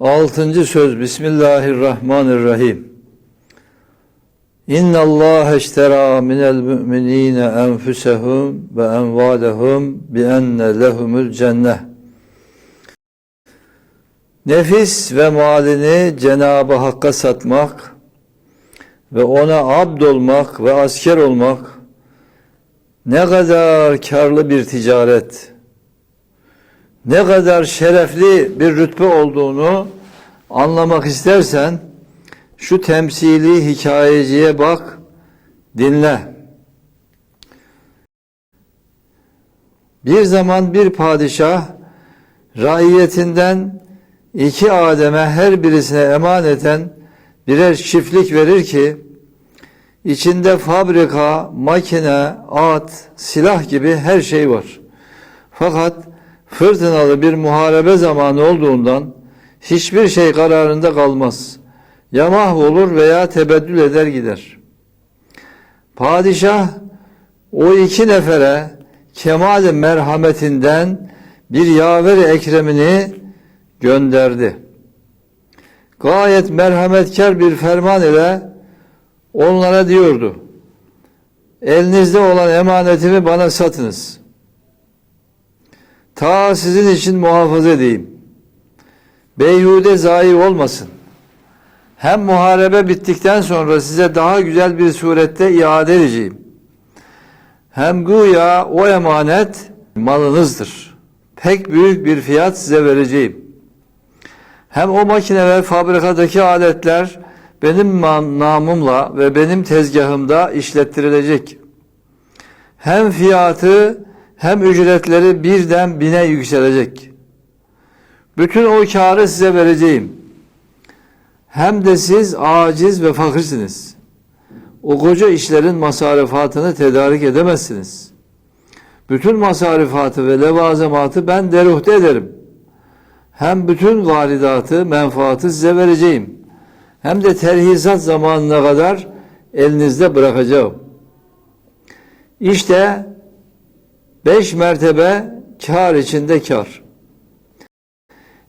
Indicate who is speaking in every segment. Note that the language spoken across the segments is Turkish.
Speaker 1: Altıncı söz Bismillahirrahmanirrahim. İnna Allah eştera minel müminine enfusehum ve envalehum bi enne lehumul cenneh. Nefis ve malini Cenab-ı Hakk'a satmak ve ona abd olmak ve asker olmak ne kadar karlı bir ticaret ne kadar şerefli bir rütbe olduğunu anlamak istersen şu temsili hikayeciye bak, dinle. Bir zaman bir padişah raiyetinden iki Adem'e her birisine emaneten birer çiftlik verir ki içinde fabrika, makine, at, silah gibi her şey var. Fakat fırtınalı bir muharebe zamanı olduğundan hiçbir şey kararında kalmaz. Ya mahvolur veya tebeddül eder gider. Padişah o iki nefere kemal merhametinden bir yaveri ekremini gönderdi. Gayet merhametkar bir ferman ile onlara diyordu. Elinizde olan emanetimi bana satınız.'' Ta sizin için muhafaza edeyim. Beyhude zayi olmasın. Hem muharebe bittikten sonra size daha güzel bir surette iade edeceğim. Hem güya o emanet malınızdır. Pek büyük bir fiyat size vereceğim. Hem o makineler, fabrikadaki aletler benim namımla ve benim tezgahımda işlettirilecek. Hem fiyatı hem ücretleri birden bine yükselecek. Bütün o karı size vereceğim. Hem de siz aciz ve fakirsiniz. O koca işlerin masarifatını tedarik edemezsiniz. Bütün masarifatı ve levazımatı ben deruhte ederim. Hem bütün varidatı, menfaatı size vereceğim. Hem de terhisat zamanına kadar elinizde bırakacağım. İşte Beş mertebe kar içinde kar.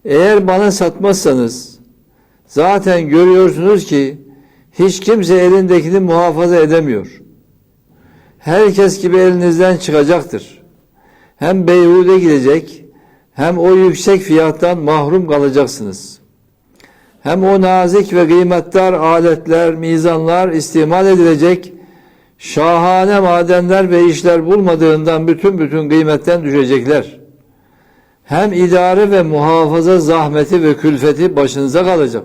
Speaker 1: Eğer bana satmazsanız zaten görüyorsunuz ki hiç kimse elindekini muhafaza edemiyor. Herkes gibi elinizden çıkacaktır. Hem beyhude gidecek hem o yüksek fiyattan mahrum kalacaksınız. Hem o nazik ve kıymetdar aletler, mizanlar istimal edilecek şahane madenler ve işler bulmadığından bütün bütün kıymetten düşecekler. Hem idare ve muhafaza zahmeti ve külfeti başınıza kalacak.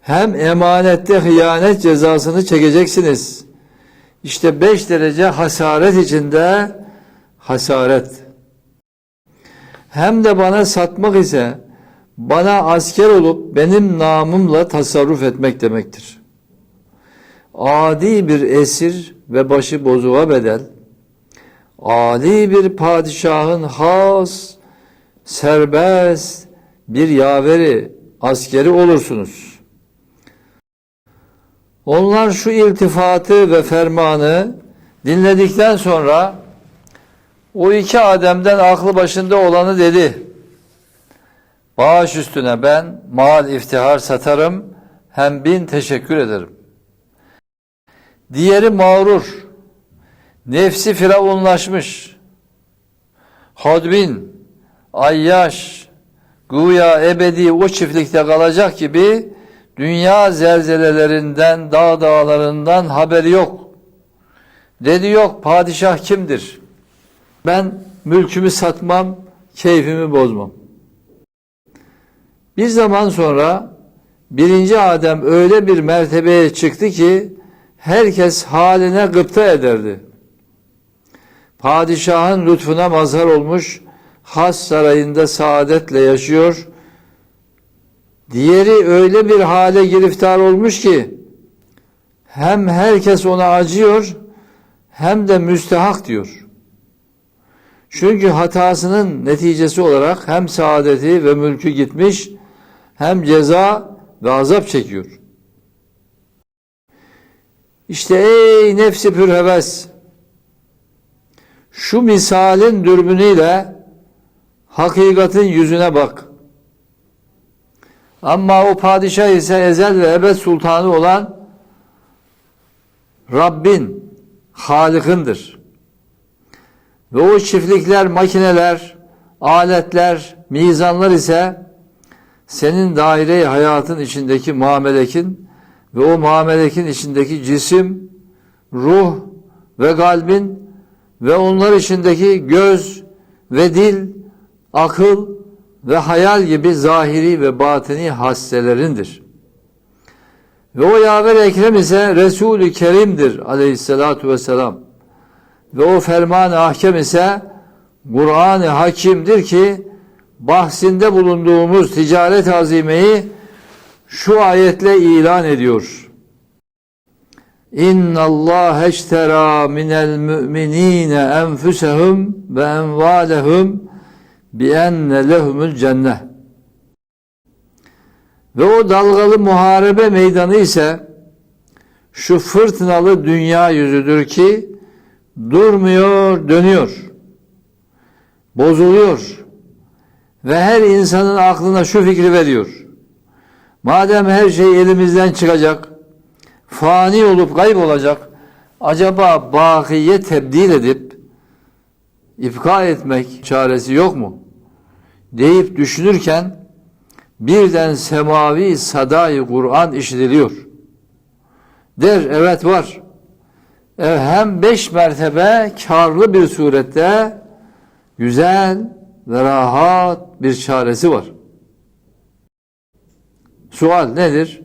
Speaker 1: Hem emanette hıyanet cezasını çekeceksiniz. İşte beş derece hasaret içinde hasaret. Hem de bana satmak ise bana asker olup benim namımla tasarruf etmek demektir adi bir esir ve başı bozuğa bedel, adi bir padişahın has, serbest bir yaveri, askeri olursunuz. Onlar şu iltifatı ve fermanı dinledikten sonra o iki Adem'den aklı başında olanı dedi. Bağış üstüne ben mal iftihar satarım hem bin teşekkür ederim. Diğeri mağrur. Nefsi firavunlaşmış. Hodbin, ayyaş, güya ebedi o çiftlikte kalacak gibi dünya zelzelelerinden, dağ dağlarından haberi yok. Dedi yok padişah kimdir? Ben mülkümü satmam, keyfimi bozmam. Bir zaman sonra birinci Adem öyle bir mertebeye çıktı ki herkes haline gıpta ederdi. Padişahın lütfuna mazhar olmuş, has sarayında saadetle yaşıyor. Diğeri öyle bir hale giriftar olmuş ki, hem herkes ona acıyor, hem de müstehak diyor. Çünkü hatasının neticesi olarak hem saadeti ve mülkü gitmiş, hem ceza ve azap çekiyor. İşte ey nefsi pürheves şu misalin dürbünüyle hakikatin yüzüne bak. Ama o padişah ise ezel ve ebed sultanı olan Rabbin, Halık'ındır. Ve o çiftlikler, makineler, aletler, mizanlar ise senin daire hayatın içindeki muamelekin ve o muamelekin içindeki cisim, ruh ve kalbin ve onlar içindeki göz ve dil, akıl ve hayal gibi zahiri ve batini hasselerindir. Ve o yaver ekrem ise Resul-i Kerim'dir aleyhissalatu vesselam. Ve o ferman-ı ahkem ise Kur'an-ı Hakim'dir ki bahsinde bulunduğumuz ticaret azimeyi şu ayetle ilan ediyor. İnna Allah eştera minel müminine enfusehum ve envalehum bi enne lehumul cennet. Ve o dalgalı muharebe meydanı ise şu fırtınalı dünya yüzüdür ki durmuyor, dönüyor. Bozuluyor. Ve her insanın aklına şu fikri veriyor. Madem her şey elimizden çıkacak, fani olup kaybolacak, acaba bakiye tebdil edip ifka etmek çaresi yok mu? deyip düşünürken birden semavi sadayı Kur'an işitiliyor. Der evet var. E, hem beş mertebe karlı bir surette güzel ve rahat bir çaresi var. Sual nedir?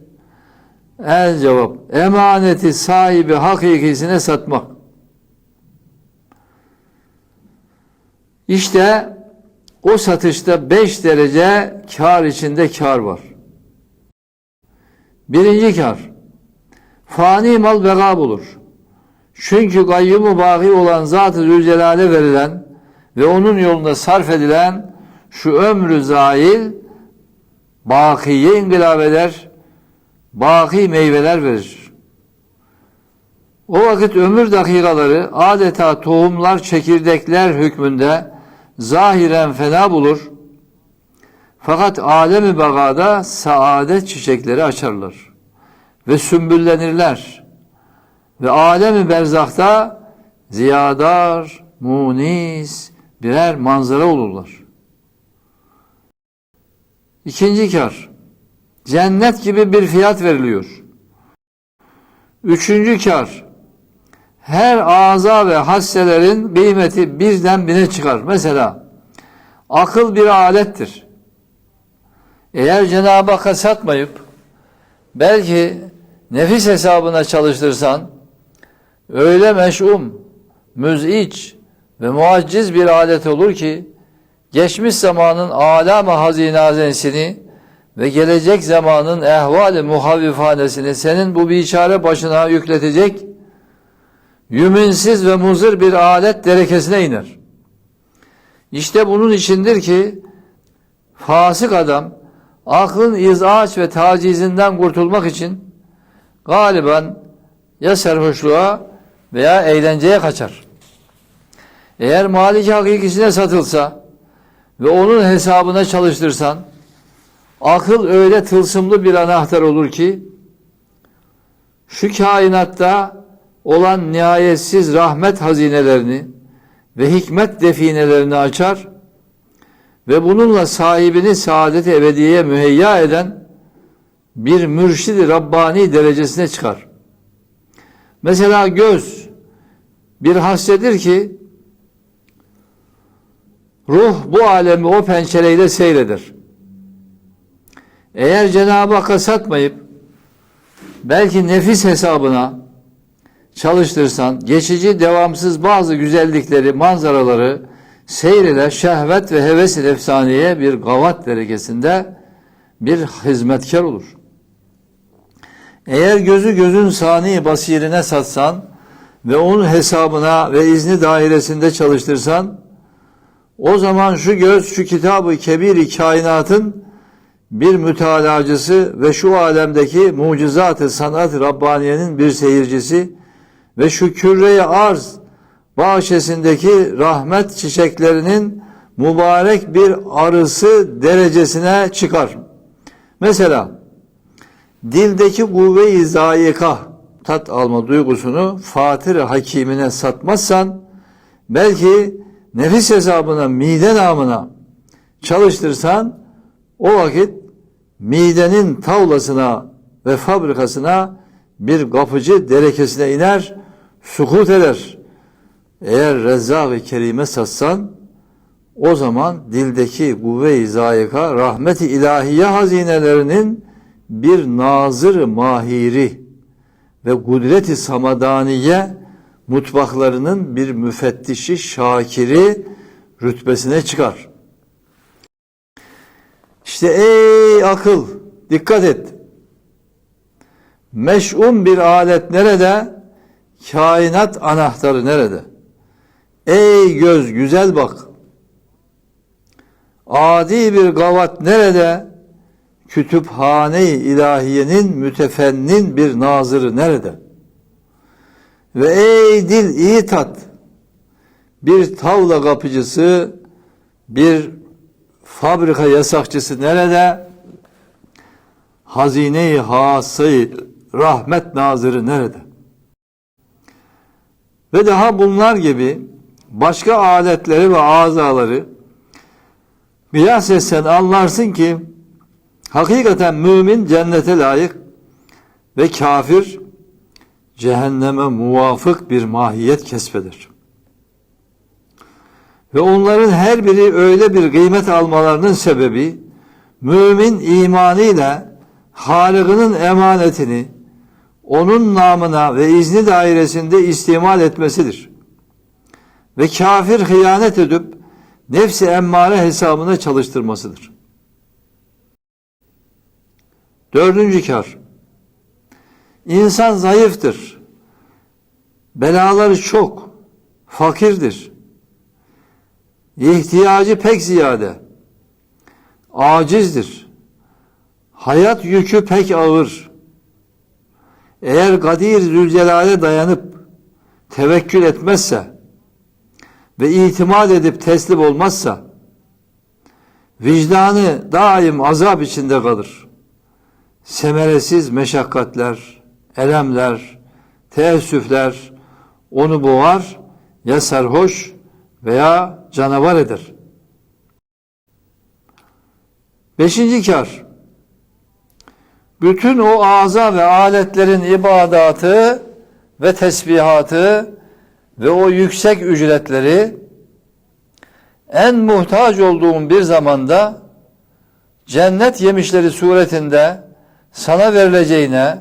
Speaker 1: El cevap. Emaneti sahibi hakikisine satmak. İşte o satışta 5 derece kar içinde kar var. Birinci kar. Fani mal bega bulur. Çünkü gayyumu baki olan Zat-ı Zülcelal'e verilen ve onun yolunda sarf edilen şu ömrü zail bakiye inkılap eder, baki meyveler verir. O vakit ömür dakikaları adeta tohumlar, çekirdekler hükmünde zahiren fena bulur. Fakat alemi bagada saadet çiçekleri açarlar ve sümbüllenirler. Ve alemi berzakta ziyadar, munis birer manzara olurlar. İkinci kar. Cennet gibi bir fiyat veriliyor. Üçüncü kar. Her ağza ve hasselerin kıymeti birden bine çıkar. Mesela akıl bir alettir. Eğer Cenab-ı Hakk'a satmayıp belki nefis hesabına çalıştırsan öyle meş'um, müz'iç ve muacciz bir alet olur ki geçmiş zamanın alâ-ı hazinazenesini ve gelecek zamanın ehval-i muhavvifanesini senin bu biçare başına yükletecek yüminsiz ve muzır bir alet derekesine iner. İşte bunun içindir ki fasık adam aklın izaç ve tacizinden kurtulmak için galiban ya serhoşluğa veya eğlenceye kaçar. Eğer maliki hakikisine satılsa ve onun hesabına çalıştırsan akıl öyle tılsımlı bir anahtar olur ki şu kainatta olan nihayetsiz rahmet hazinelerini ve hikmet definelerini açar ve bununla sahibini saadet ebediyeye müheyya eden bir mürşidi Rabbani derecesine çıkar. Mesela göz bir hassedir ki ruh bu alemi o pençereyle seyreder. Eğer Cenab-ı Hakk'a satmayıp belki nefis hesabına çalıştırsan geçici devamsız bazı güzellikleri, manzaraları seyreder, şehvet ve heves efsaneye bir gavat derecesinde bir hizmetkar olur. Eğer gözü gözün sani basirine satsan ve onun hesabına ve izni dairesinde çalıştırsan o zaman şu göz şu kitabı kebiri kainatın bir mütalacısı ve şu alemdeki mucizat-ı sanat Rabbaniye'nin bir seyircisi ve şu küreye arz bahçesindeki rahmet çiçeklerinin mübarek bir arısı derecesine çıkar. Mesela dildeki kuvve-i zayika tat alma duygusunu fatır hakimine satmazsan belki nefis hesabına mide namına çalıştırsan o vakit midenin tavlasına ve fabrikasına bir kapıcı derekesine iner, sukut eder. Eğer Rezzak-ı Kerim'e satsan o zaman dildeki kuvve-i zayika rahmet-i ilahiye hazinelerinin bir nazır mahiri ve kudret-i samadaniye mutbaklarının bir müfettişi şakiri rütbesine çıkar. İşte ey akıl dikkat et. Meş'um bir alet nerede? Kainat anahtarı nerede? Ey göz güzel bak. Adi bir gavat nerede? Kütüphane-i ilahiyenin mütefennin bir nazırı nerede? Ve ey dil iyi tat. Bir tavla kapıcısı, bir fabrika yasakçısı nerede? Hazine-i hasayı rahmet nazırı nerede? Ve daha bunlar gibi başka aletleri ve azaları Kıyas etsen anlarsın ki hakikaten mümin cennete layık ve kafir cehenneme muvafık bir mahiyet kesbeder. Ve onların her biri öyle bir kıymet almalarının sebebi mümin imanıyla Halık'ının emanetini onun namına ve izni dairesinde istimal etmesidir. Ve kafir hıyanet edip nefsi emmare hesabına çalıştırmasıdır. Dördüncü kar. İnsan zayıftır. Belaları çok. Fakirdir. İhtiyacı pek ziyade. Acizdir. Hayat yükü pek ağır. Eğer Kadir Zülcelal'e dayanıp tevekkül etmezse ve itimat edip teslim olmazsa vicdanı daim azap içinde kalır. Semeresiz meşakkatler, elemler, teessüfler onu boğar ya sarhoş veya canavar eder. Beşinci kar. Bütün o ağza ve aletlerin ibadatı ve tesbihatı ve o yüksek ücretleri en muhtaç olduğum bir zamanda cennet yemişleri suretinde sana verileceğine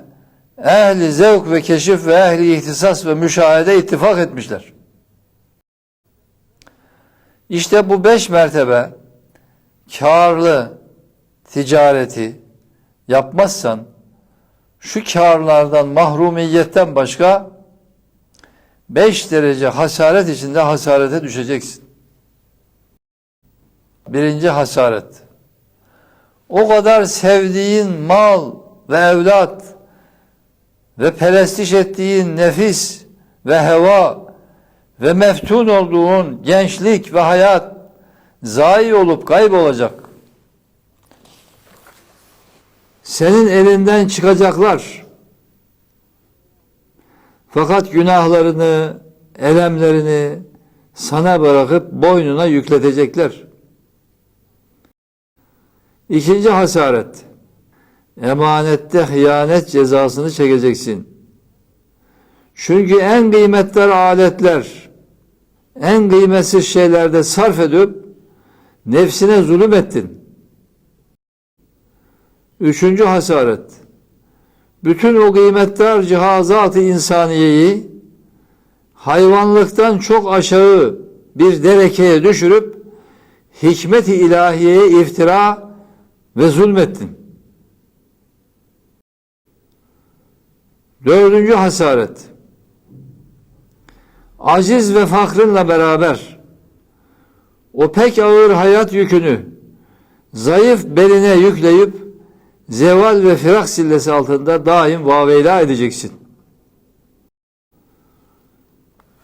Speaker 1: ehli zevk ve keşif ve ehli ihtisas ve müşahede ittifak etmişler. İşte bu beş mertebe karlı ticareti yapmazsan şu karlardan mahrumiyetten başka beş derece hasaret içinde hasarete düşeceksin. Birinci hasaret. O kadar sevdiğin mal ve evlat ve perestiş ettiğin nefis ve heva ve meftun olduğun gençlik ve hayat zayi olup kaybolacak. Senin elinden çıkacaklar. Fakat günahlarını, elemlerini sana bırakıp boynuna yükletecekler. İkinci hasaret. Emanette hıyanet cezasını çekeceksin. Çünkü en kıymetli aletler, en kıymetsiz şeylerde sarf edip nefsine zulüm ettin. Üçüncü hasaret. Bütün o kıymetli cihazat-ı insaniyeyi hayvanlıktan çok aşağı bir derekeye düşürüp hikmet-i ilahiyeye iftira ve zulmettin. Dördüncü hasaret. Aciz ve fakrınla beraber o pek ağır hayat yükünü zayıf beline yükleyip zeval ve firak sillesi altında daim vaveyla edeceksin.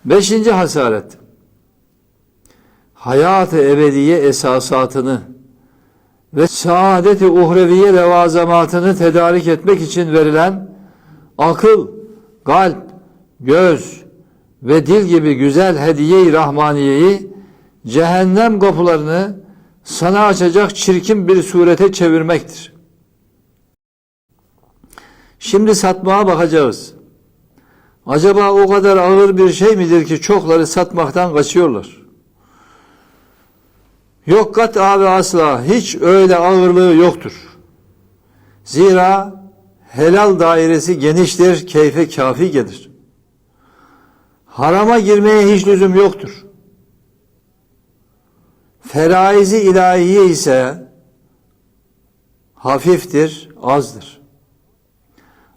Speaker 1: Beşinci hasaret. Hayat-ı ebediye esasatını ve saadet-i uhreviye levazamatını tedarik etmek için verilen akıl, kalp, göz ve dil gibi güzel hediye-i rahmaniyeyi cehennem kapılarını sana açacak çirkin bir surete çevirmektir. Şimdi satmaya bakacağız. Acaba o kadar ağır bir şey midir ki çokları satmaktan kaçıyorlar? Yok kat abi asla hiç öyle ağırlığı yoktur. Zira helal dairesi geniştir, keyfe kafi gelir. Harama girmeye hiç lüzum yoktur. Feraizi ilahiye ise hafiftir, azdır.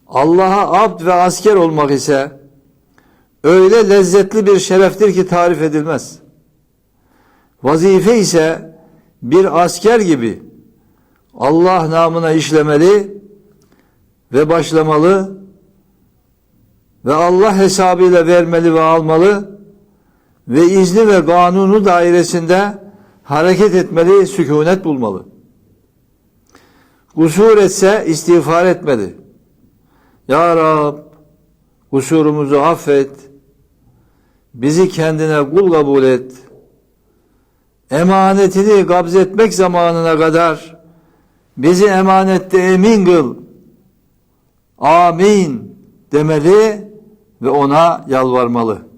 Speaker 1: Allah'a abd ve asker olmak ise öyle lezzetli bir şereftir ki tarif edilmez. Vazife ise bir asker gibi Allah namına işlemeli ve başlamalı ve Allah hesabıyla vermeli ve almalı ve izni ve kanunu dairesinde hareket etmeli, sükunet bulmalı. Kusur etse istiğfar etmeli. Ya Rab, kusurumuzu affet, bizi kendine kul kabul et, emanetini kabz etmek zamanına kadar bizi emanette emin kıl, amin demeli ve ona yalvarmalı.